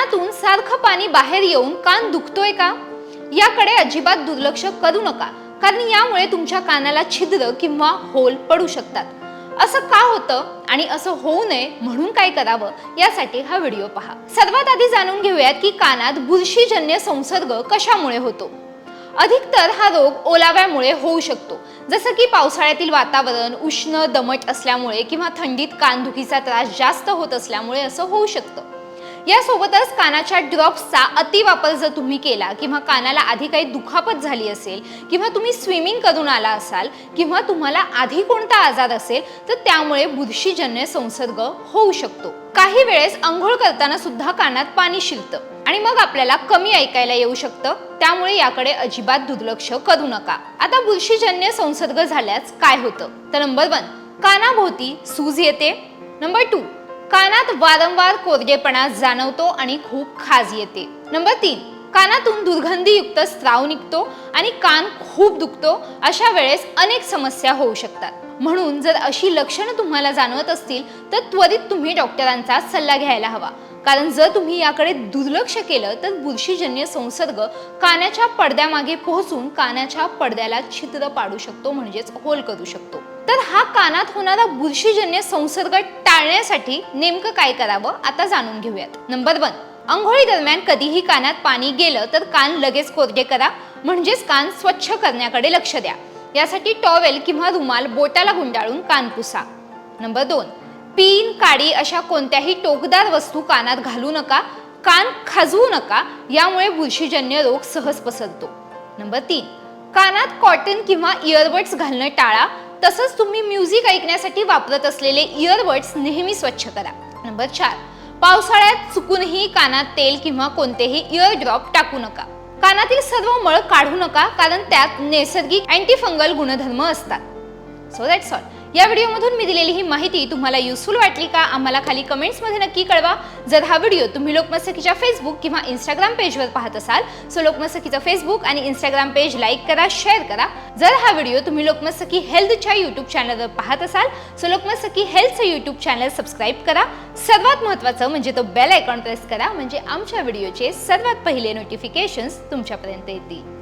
कानातून सारखं पाणी बाहेर येऊन कान दुखतोय का? याकडे अजिबात दुर्लक्ष करू नका कारण यामुळे तुमच्या कानाला छिद्र किंवा होल पडू शकतात. असं का होतं आणि असं होऊ नये म्हणून काय करावं? यासाठी हा व्हिडिओ पहा. सर्वात आधी जाणून घेऊयात की कानात बुरशीजन्य संसर्ग कशामुळे होतो? अधिकतर हा रोग ओलाव्यामुळे होऊ शकतो. जसं की पावसाळ्यातील वातावरण उष्ण दमट असल्यामुळे किंवा थंडीत कानदुखीचा त्रास जास्त होत असल्यामुळे असं होऊ शकतं. यासोबतच कानाच्या ड्रॉप्सचा अतिवापर जर तुम्ही केला किंवा कानाला आधी काही दुखापत झाली असेल किंवा तुम्ही स्विमिंग करून आला असाल किंवा तुम्हाला आधी कोणता आजार असेल तर त्यामुळे बुरशीजन्य संसर्ग होऊ शकतो. काही वेळेस आंघोळ करताना सुद्धा कानात पाणी शिरतं आणि मग आपल्याला कमी ऐकायला येऊ शकतं. त्यामुळे याकडे अजिबात दुर्लक्ष करू नका. आता बुरशीजन्य संसर्ग झाल्यास काय होतं? तर नंबर वन कानाभोवती सूज येते. नंबर टू कानात वारंवार कोरडेपणा जाणवतो आणि खूप खाज येते. नंबर तीन कानातून दुर्गंधीयुक्त स्त्राव निघतो आणि कान खूप दुखतो अशा वेळेस अनेक समस्या होऊ शकतात. म्हणून जर अशी लक्षणं तुम्हाला जाणवत असतील तर त्वरित तुम्ही डॉक्टरांचा सल्ला घ्यायला हवा. कारण जर तुम्ही याकडे दुर्लक्ष केलं तर बुरशीजन्य संसर्ग कानाच्या पडद्यामागे पोहोचून कानाच्या पडद्याला छिद्र पाडू शकतो म्हणजेच होल करू शकतो. तर हा कानात होणारा बुरशीजन्य संसर्ग टाळण्यासाठी नेमकं काय करावं आता जाणून घेऊयात. नंबर वन अंघोळी दरम्यान कधीही कानात पाणी गेलं तर कान लगेच कोरडे करा म्हणजेच कान स्वच्छ करण्याकडे लक्ष द्या. यासाठी टॉवेल किंवा रुमाल बोटाला गुंडाळून कान पुसा. नंबर दोन पीन काडी अशा कोणत्याही टोकदार वस्तू कानात घालू नका कान खाजवू नका यामुळे बुरशीजन्य रोग सहज पसरतो. नंबर तीन कानात कॉटन किंवा इयरबड्स घालणं टाळा तसंच तुम्ही म्युझिक ऐकण्यासाठी वापरत असलेले इयरबड्स नेहमी स्वच्छ करा. नंबर चार पावसाळ्यात चुकूनही कानात तेल किंवा कोणतेही इयर ड्रॉप टाकू नका. कानातील सर्व मळ काढू नका कारण त्यात नैसर्गिक अँटीफंगल गुणधर्म असतात. सो दॅट्स ऑल या व्हिडिओमधून मी दिलेली ही माहिती तुम्हाला युजफुल वाटली का आम्हाला खाली कमेंट्समध्ये नक्की कळवा. जर हा व्हिडिओ तुम्ही लोकमतसकीच्या फेसबुक किंवा इंस्टाग्राम पेजवर पाहत असाल सो लोकमतसकीचं फेसबुक आणि इंस्टाग्राम पेज लाईक करा शेअर करा. जर हा व्हिडिओ तुम्ही लोकमतसकी हेल्थच्या यूट्यूब चॅनलवर पाहत असाल सो लोकमत हेल्थचं यूट्यूब चॅनल सबस्क्राईब करा. सर्वात महत्त्वाचं म्हणजे तो बेल आयकॉन प्रेस करा म्हणजे आमच्या व्हिडिओचे सर्वात पहिले नोटिफिकेशन्स तुमच्यापर्यंत येतील.